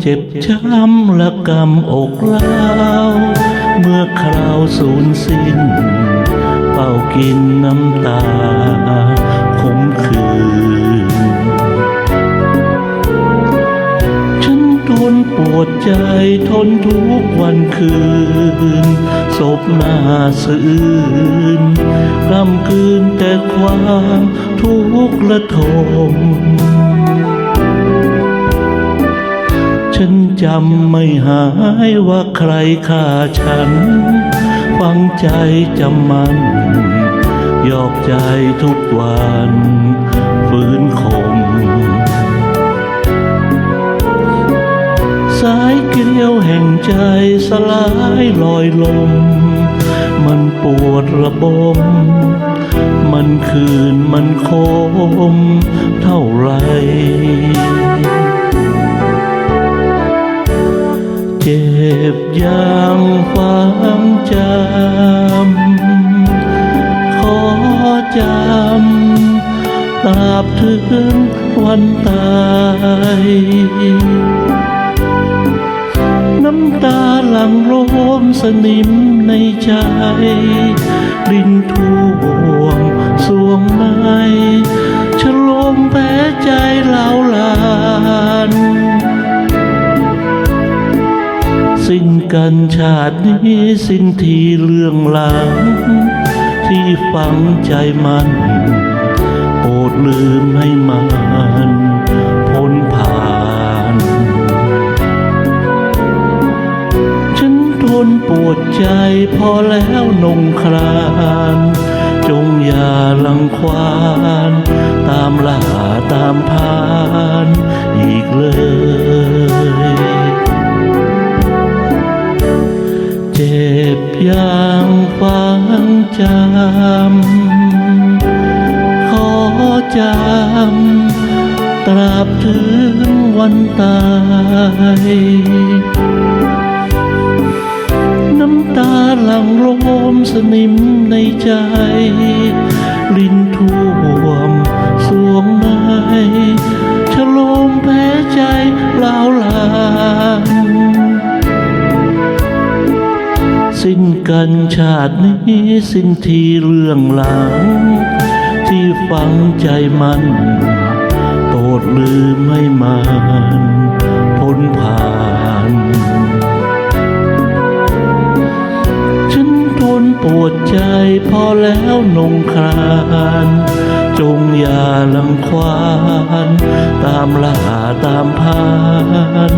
เจ็บช้ำและกำอกเล่าเมื่อคราวสูญสิ้น เป่ากินน้ำตาขมขื่นฉันทนปวดใจทนทุกวันคืนศพหน้าสะอื้นกำคืนแต่ความทุกข์ระทม จำไม่หายว่าใครฆ่าฉัน ฟังใจจำมัน ยอกใจทุกวันฝืนคม สายเกลียวแห่งใจสลายลอยลม มันปวดระบม มันคืนมันคมเท่าไหร อย่างฝังจำ ขอจำตราบถึงวันตาย น้ำตาหลังโรมสนิมในใจ ดินท่วมสวงใน สิ้นกันชาตินี้สิ้นทีเรื่องหลัง ที่ฝังใจมันโปรดลืมให้มันพ้นผ่าน ฉันทนปวดใจพอแล้วนงคราน จงอย่าลังควาน ตามล่าตามพาน อีกเลย อย่างฝังจำ ขอจำ ตราบถึงวันตาย น้ำตาหลั่งโรมสนิมในใจ ลิ้นท่วมสวงในฉลม กันชาตินี้สิ้นทีเรื่องหลัง ที่ฝังใจมันโปรดลืมให้มันพ้นผ่าน ฉันทนปวดใจพอแล้วนงครานจงอย่าลังควาน ตามล่าตามพาน